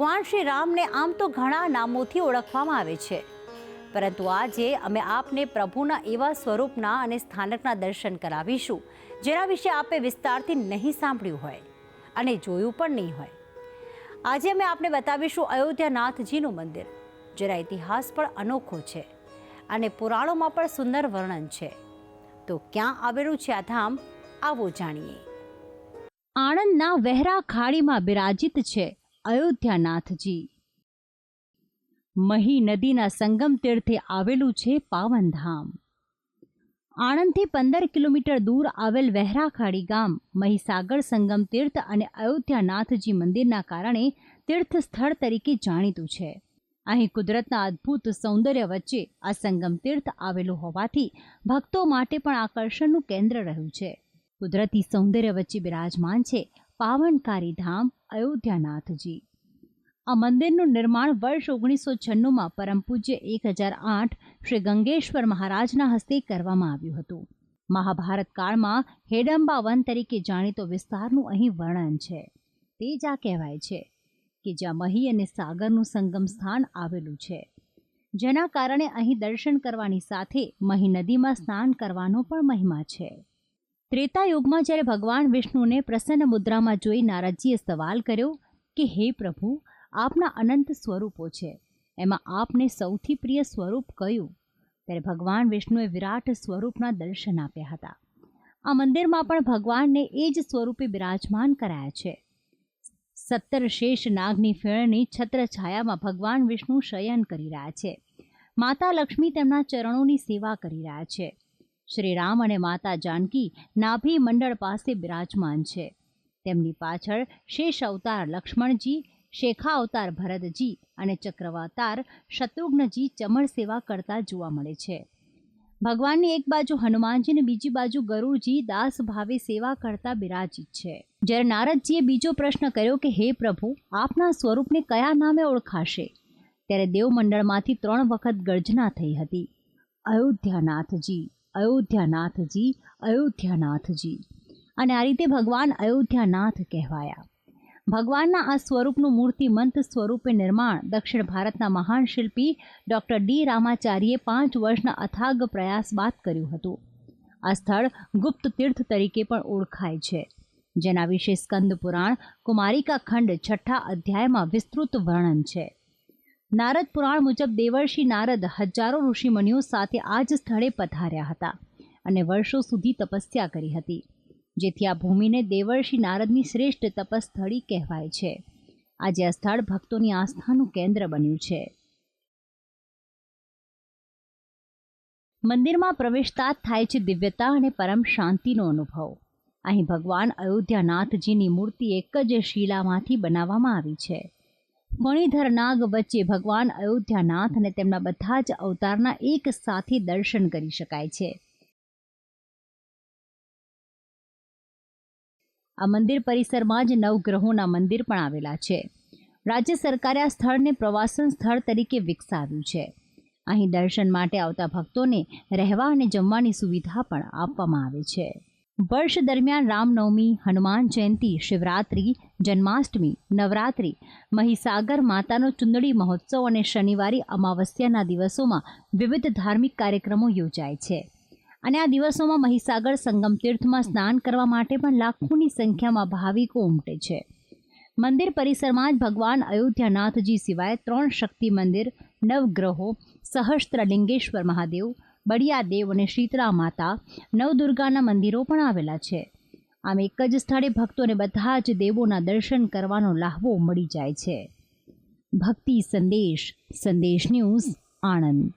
ભગવાન શ્રી રામને આમ તો ઘણા નામોથી ઓળખવામાં આવે છે. પરંતુ આજે અમે આપને પ્રભુના એવા સ્વરૂપના અને સ્થાનકના દર્શન કરાવીશું, જેના વિશે આપે વિસ્તારથી નહીં સાંભળ્યું હોય અને જોયું પણ નહીં હોય. આજે અમે આપને બતાવીશું અયોધ્યાનાથજીનું મંદિર, જેના ઇતિહાસ પણ અનોખો છે અને પુરાણોમાં પણ સુંદર વર્ણન છે. તો ક્યાં આવેલું છે આ ધામ, આવો જાણીએ. આણંદના વહેરા ખાડીમાં બિરાજિત છે અયોધ્યાનાથજી. મહી નદીના સંગમ તીર્થે આવેલું છે પાવનધામ. આણંદથી પંદર કિલોમીટર દૂર આવેલ વહેરાખાડી ગામ મહીસાગર સંગમ તીર્થ અને અયોધ્યાનાથજી મંદિરના કારણે તીર્થ સ્થળ તરીકે જાણીતું છે. અહીં કુદરતના અદ્ભુત સૌંદર્ય વચ્ચે આ સંગમ તીર્થ આવેલું હોવાથી ભક્તો માટે પણ આકર્ષણનું કેન્દ્ર રહ્યું છે. કુદરતી સૌંદર્ય વચ્ચે બિરાજમાન છે પાવનકારી ધામ અયોધ્યાનાથજી. આ મંદિરનું નિર્માણ વર્ષ ઓગણીસો છન્નુંમાં પરમ પૂજ્ય એક હજાર આઠ શ્રી ગંગેશ્વર મહારાજના હસ્તે કરવામાં આવ્યું હતું. મહાભારત કાળમાં હેડંબા વન તરીકે જાણીતો વિસ્તારનું અહીં વર્ણન છે. તે જ આ કહેવાય છે કે જ્યાં મહી અને સાગરનું સંગમ સ્થાન આવેલું છે. જેના કારણે અહીં દર્શન કરવાની સાથે મહી નદીમાં સ્નાન કરવાનો પણ મહિમા છે. ત્રેતા યુગમાં જ્યારે ભગવાન વિષ્ણુને પ્રસન્ન મુદ્રામાં જોઈ નારાજીએ સવાલ કર્યો કે, હે પ્રભુ, આપના અનંત સ્વરૂપો છે. એમાં આપને સૌથી પ્રિય સ્વરૂપ કયું? ત્યારે ભગવાન વિષ્ણુએ વિરાટ સ્વરૂપના દર્શન આપ્યા હતા. આ મંદિરમાં પણ ભગવાનને એ જ સ્વરૂપે બિરાજમાન કરાયા છે. સત્તર શેષ નાગની ફેળની છત્ર છાયામાં ભગવાન વિષ્ણુ શયન કરી રહ્યા છે. માતા લક્ષ્મી તેમના ચરણોની સેવા કરી રહ્યા છે. શ્રી રામ અને માતા જાનકી નાભી મંડળ પાસે બિરાજમાન છે. તેમની પાછળ શેષ અવતાર લક્ષ્મણજી, શેખા અવતાર ભરતજી અને ચક્રવાતાર શત્રુઘ્નજી ચમર સેવા કરતા જોવા મળે છે. ભગવાનની એક બાજુ હનુમાનજી અને બીજી બાજુ ગરુડજી દાસ ભાવે સેવા કરતા બિરાજિત છે. જ્યારે નારદજીએ બીજો પ્રશ્ન કર્યો કે, હે પ્રભુ, આપના સ્વરૂપને કયા નામે ઓળખાશે? ત્યારે દેવમંડળમાંથી ત્રણ વખત ગર્જના થઈ હતી. અયોધ્યાનાથજી અયોધ્યાનાથજી અયોધ્યાનાથજી. અને આ રીતે ભગવાન અયોધ્યાનાથ કહેવાયા. ભગવાનના આ સ્વરૂપનું મૂર્તિમંત સ્વરૂપે નિર્માણ દક્ષિણ ભારતના મહાન શિલ્પી ડૉક્ટર ડી રામાચાર્યે પાંચ વર્ષના અથાગ પ્રયાસ બાદ કર્યું હતું. આ સ્થળ ગુપ્ત તીર્થ તરીકે પણ ઓળખાય છે, જેના વિશે સ્કંદ પુરાણ કુમારિકા ખંડ છઠ્ઠા અધ્યાયમાં વિસ્તૃત વર્ણન છે. નારદ પુરાણ મુજબ દેવર્ષિ નારદ હજારો ઋષિમુનિઓ સાથે આ જ સ્થળે પધાર્યા હતા અને વર્ષો સુધી તપસ્યા કરી હતી. જેથી આ ભૂમિને દેવર્ષિ નારદની શ્રેષ્ઠ તપસ્થળી કહેવાય છે. આજે આ સ્થળ ભક્તોની આસ્થાનું કેન્દ્ર બન્યું છે. મંદિરમાં પ્રવેશતા થાય છે દિવ્યતા અને પરમ શાંતિનો અનુભવ. અહીં ભગવાન અયોધ્યાનાથજીની મૂર્તિ એક જ શિલામાંથી બનાવવામાં આવી છે. ફણીધર નાગ વચ્ચે ભગવાન અયોધ્યાનાથ અને તેમના બધા જ અવતારના એક સાથે દર્શન કરી શકાય છે. આ મંદિર પરિસરમાં જ નવગ્રહોના મંદિર પણ આવેલા છે. રાજ્ય સરકારે આ સ્થળને પ્રવાસન સ્થળ તરીકે વિકસાવ્યું છે. અહીં દર્શન માટે આવતા ભક્તોને રહેવા અને જમવાની સુવિધા પણ આપવામાં આવે છે. વર્ષ દરમિયાન રામનવમી, હનુમાન જયંતી, શિવરાત્રિ, જન્માષ્ટમી, નવરાત્રિ, મહીસાગર માતાનો ચુંદડી મહોત્સવ અને શનિવારી અમાવસ્યાના દિવસોમાં વિવિધ ધાર્મિક કાર્યક્રમો યોજાય છે. અને આ દિવસોમાં મહીસાગર સંગમ તીર્થમાં સ્નાન કરવા માટે પણ લાખોની સંખ્યામાં ભાવિકો ઉમટે છે. મંદિર પરિસરમાં જ ભગવાન અયોધ્યાનાથજી સિવાય ત્રણ શક્તિ મંદિર, નવગ્રહો, સહસ્ત્રલિંગેશ્વર મહાદેવ બળિયાદેવ અને શીતળા માતા નવદુર્ગાના મંદિરો પણ આવેલા છે. આમ એક જ સ્થળે ભક્તોને બધા જ દેવોના દર્શન કરવાનો લાહવો મળી જાય છે. ભક્તિ સંદેશ સંદેશ ન્યૂઝ આણંદ.